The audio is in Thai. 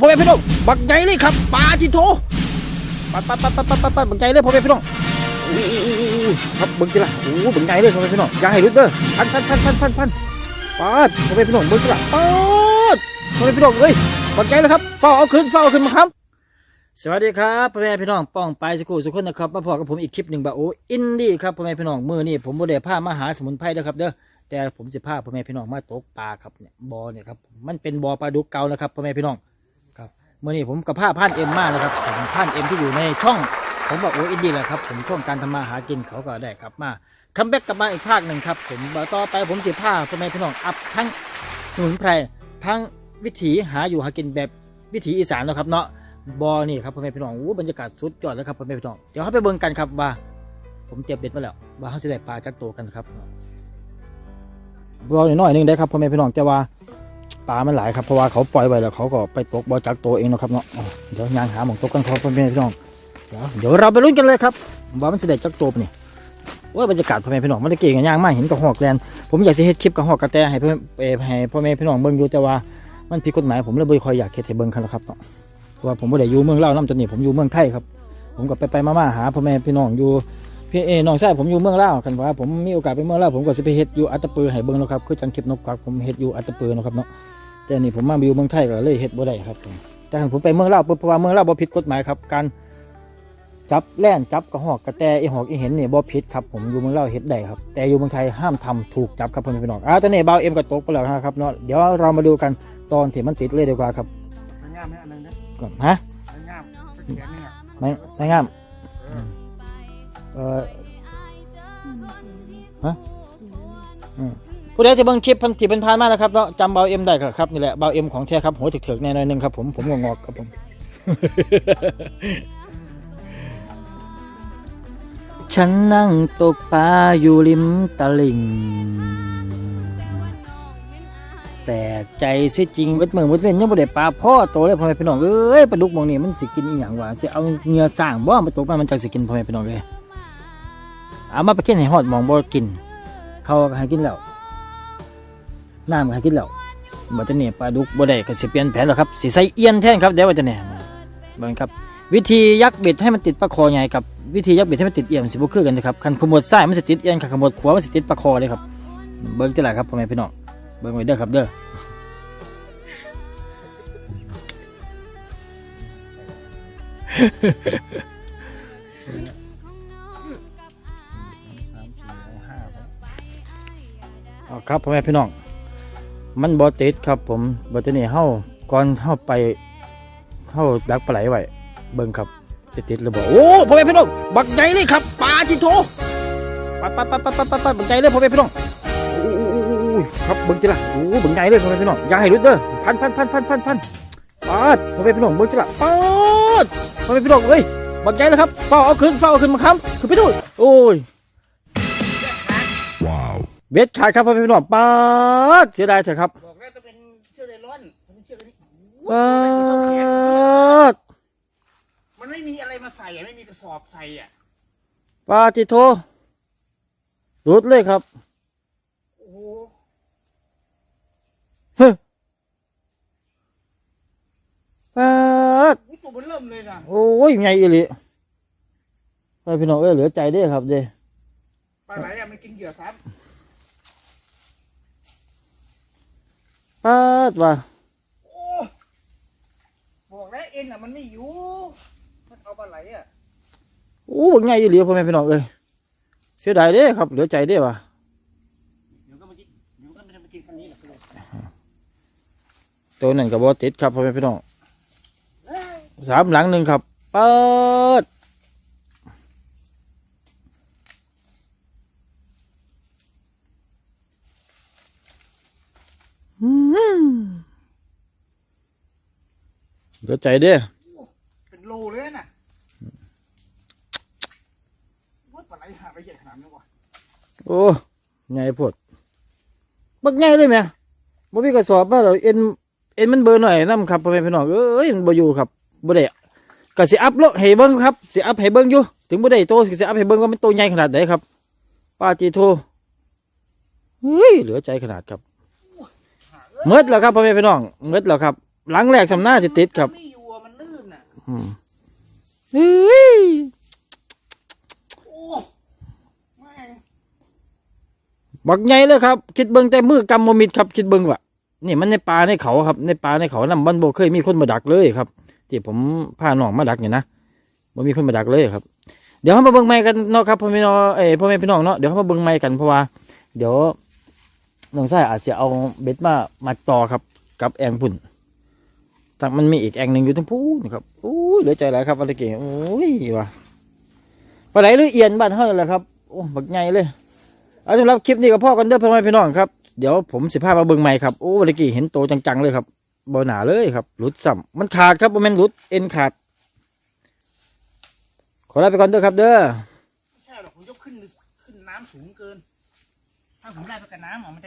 พ่อแม่พี่น้องบักใหญ่เลยครับปลาจิโทปัดปัดปัดปัดปัดปัดปัดบักใหญ่เลยพ่อแม่พี่น้องครับเบิ่งจิละโอ้เบิ่งใหญ่เลยพ่อแม่พี่น้องอย่าให้หลุดเด้อพันพันพันพันพันพันปาดพ่อแม่พี่น้องเบิ่งจิละปาดพ่อแม่พี่น้องเอ้ยบักใหญ่เลยครับเฝ้าเอาขึ้นเฝ้าเอาขึ้นมาครับสวัสดีครับพ่อแม่พี่น้องป้องไปสกูสุขคนนะครับมาพอกับผมอีกคลิปหนึ่งแบบโอ้อินดี้ครับพ่อแม่พี่น้องมือนี่ผมบ่ได้พามาหาสมุนไพรเด้อครับเด้อแต่ผมจะพาพ่อแม่พี่น้องมาตกปลาครับเนี่ยบอเนี่ยครับมันเป็นบอปลาดุกเก่านะครับพ่อแม่พี่น้อง มื่อนี่ผมกับผ้าพานเอ็มมานะครับผมพานเอ็มที่อยู่ในช่องผมบอกโอ้อินดี้แหละครับผมช่วงการทำมาหากินเขาก็ได้กลับมาคัมแบ็กกลับมาอีกภาคหนึ่งครับผมต่อไปผมสิพาพ่อแม่พี่น้องอัพทั้งสมุนไพรทั้งวิถีหาอยู่หากินแบบวิถีอีสานนะครับเนาะบอนี่ครับพ่อแม่พี่น้องอู้บรรยากาศสุดยอดแล้วครับพ่อแม่พี่น้องเดี๋ยวเขาไปเบิ่งกันครับว่าผมเตรียมเบ็ดมาแล้วว่าเขาจะได้ปลาจักโตกันครับบอนี่น้อยหนึงได้ครับพ่อแม่พี่น้องแต่ว่า ปลามันหลายครับเพราะว่าเขาปล่อยไว้แล้วเขาก็ไปตกบอจักตัวเองนะครับเนาะเดี๋ยวยางหาหมองตกกันครับพ่อแม่พี่น้องเดี๋ยวเดี๋ยวเราไปลุ้นกันเลยครับว่ามันจะได้จักตัวปนี่ว่าบรรยากาศพ่อแม่พี่น้องมันได้เก่งกันย่างมากเห็นกระหอกแลนผมอยากจะเฮ็ดคลิปกระหอกกระแตให้เพื่อให้พ่อแม่พี่น้องเบิ่งอยู่แต่ว่ามันผิดกฎหมายผมเลยบ่ค่อยอยากเฮ็ดให้เบิ่งกันแล้วครับเนาะเพราะว่าผมไม่ได้อยู่เมืองเล่าน้ำจนนี่ผมอยู่เมืองไทยครับ ผมก็ไปไปมาๆหาพ่อแม่พี่น้องอยู่พี่เอน้องชายผมอยู่เมืองล่าวกันว่าผมมีโอกาสไปเมืองลาผมก็จะไปเฮ็ดอยู่อัตตปือให้เบิ่งนะครับคือจังคลิปนกควักผมเฮ็ดอยู่อัตตปือนะครับเนาะ แต่นี่ผมมาอยู่เมืองไทยก็เลยเฮ็ดบ่ได้ครับผมแต่ถ้าผมไปเมืองลาวปุ๊บเพราะว่าเมืองลาวบ่ผิดกฎหมายครับ การจับแล่นจับกระหอกกระแตไอหอกไอเห็นนี่บ่ผิดครับผมอยู่เมืองลาวเฮ็ดได้ครับ แต่อยู่เมืองไทยห้ามทำถูกจับครับพ่อแม่พี่น้องอ่าตอนนี้เบาเอ็มก็ตกไปแล้วนะครับเนาะเดี๋ยวเรามาดูกันตอนที่มันติดเลยดีกว่าครับมันงามไหมอันนั้นนะก่อนฮะมันงามก็แขนนี่อะไม่ไม่งามเอ่อฮะอืม ผู้ใดที่เบิ่งคลิปพันที่เป็นพานมานะครับเนาะจำเบาเอ็มได้ครับครับนี่แหละเบาเอ็มของแท้ครับหัวถึกๆแน่นอยหนึงครับผมผมงอกๆครับผม ฉันนั่งตกปลาอยู่ริมตลิ่งแต่ใจสิจริงเวทเมืองเวทเล่นยังบ่ได้ปลาพ่อโตเลยพ่อแม่พี่น้องเอ้ยปลาดุกหมองนี่มันสิกินอีหยังวะสิเอาเหงื่อสร้างบ่มาตกมามันจังสิกินพ่อแม่พี่น้องเลยเอามาไปเค็นให้ฮอดหมองบ่กิน เขาก็ให้กินแล้ว น้ำก็ให้กินแล้วบัดนี้ปลาดุกบ่ได้ก็สิเปลี่ยนแผนแล้วครับสิใส่เอียนแทนครับเดี๋ยวว่าจะเนี่ยบิ่งครับ วิธียักเบ็ดให้มันติดปลาคอใหญ่กับวิธียักเบ็ดให้มันติดเอียนมันสิบ่คือกันนะครับคันขมวดซ้ายมันสิติดเอียนคันขมวดขวามันสิติดปลาคอเลยครับเบิ่งจังไดครับพ่อแม่พี่น้องเบิ่งไว้เด้อครับเด้ออ๋อครับพ่อแม่พี่น้อง มันบอติดครับ ผมบอตินี่เฮาก่อนเฮาไปเฮาดักปลาไหลไว้เบิ่งครับจะติดหรือบ่โอ้พ่อแม่พี่น้องบักใหญ่เลยครับปลาจิโทปัดปัดปัดปัดปัดปัดปัดบักใหญ่เลยพ่อแม่พี่น้องโอ้โอ้ครับเบิ่งจิละโอ้บักใหญ่เลยพ่อแม่พี่น้องอย่าให้หลุดเด้อพันพันพันพันพันพันปาดพ่อแม่พี่น้องเบิ่งจิละปาดพ่อแม่พี่น้องเอ้ยบักใหญ่เลยครับเฝ้าเอาขึ้นเฝ้าเอาขึ้นมาค้ำคือพี่ตุ้ยโอ้ย เบ็ดขาดครับพ่อแม่พี่น้องปาดเสียดายเถอะครับบอกแล้วจะเป็นเชือกไนร้อนเป็นเชือกอันนี้ปาดมันไม่มีอะไรมาใส่อะไม่มีกระสอบใส่อะปาจิโทหลุดเลยครับโอ้โหเฮ้ยปาดนี่ตัวมันเริ่มเลยนะโอ้ยใหญ่อีหลีพ่อแม่พี่น้องเอ้ยเหลือใจเด้อครับเด้ ปลาไหลอะมันกินเหยื่อซ้ ปาดว่ะำโอ้บอกแล้วเอ็นอะมันไม่อยู่ถ้าเอาปลาไหลอะโอ้บักใหญ่อีหลีพ่อแม่พี่น้องเอ้ยเสียดายเด้อครับเหลือใจเด้อว่ะเดี๋ยวก็มากินเดี๋ยวก็ไม่ได้มากินคันนี้แหละคือตัวนั้นกับบอติดครับพ่อแม่พี่น้องสามหลังหนึ่งครับปาด อืมเหลือใจเด้อเป็นโลเลยน่ะว่าปลาไหลหาไปใหญ่ขนาดนี้วะโอ้ใหญ่โพดบักใหญ่เลยไหมบ่มีกระสอบมาเราเอ็นเอ็นมันเบอร์หน่อยน้ำครับพ่อแม่พี่น้องเอ้ยมันบ่อยู่ครับบ่ได้ก็สิอัพโลให้เบิ่งครับสิอัพให้เบิ่งอยู่ถึงบ่ได้โตก็สิอัพให้เบิ่งว่ามันโตใหญ่ขนาดไหนครับป้าจีโทเฮ้ยเหลือใจขนาดครับ เมดแล้วครับพ่อแม่พี่น้องเมดแล้วครับ หลังแรกสำหน้าจะติดครับมันไม่อยู่อะมันลื่นอะอืมเฮ้ยโอ้แม่งบักใหญ่เลยครับ คิดเบิ่งแต่มือกำมมิดครับ คิดเบิ่งว่ะนี่มันในป่าในเขาครับ ในป่าในเขานำบ้านโบเคยมีคนมาดักเลยครับที่ผมพาน้องมาดักเนี่ยนะบ่มีคนมาดักเลยครับ เดี๋ยวเรามาเบิ่งไม้กันเนาะครับพ่อแม่พี่น้องเอ้ยพ่อแม่พี่น้องเนาะเดี๋ยวเรามาเบิ่งไม้กันเพราะว่า เดี๋ยว น้องชายอาจจะเอาเบ็ดมามาต่อครับ กับแองพุ่นแต่มันมีอีกแองหนึ่งอยู่ทั้งพูนครับอู้ยเหลือใจหลายครับวันตะเกียโอ้ยว่ะปลาไหลหรือเอียนบ้านเฮานั่นแหละครับโอ้บักใหญ่เลยเอาสำหรับคลิปนี้ก็พ่อกันเด้อพ่อแม่พี่น้องครับเดี๋ยวผมสิพามาเบิ่งใหม่ครับโอ้เมื่อกี้เห็นโตจังๆเลยครับบ่หนาเลยครับหลุดซ้ำมันขาดครับบ่แม่นหลุดเอ็นขาด ขอลาไปก่อนเด้อครับเด้อไม่ใช่หรอกผมยกขึ้นขึ้นน้ำสูงเกิน ถ้าผมได้ไปกับน้ำอะมัน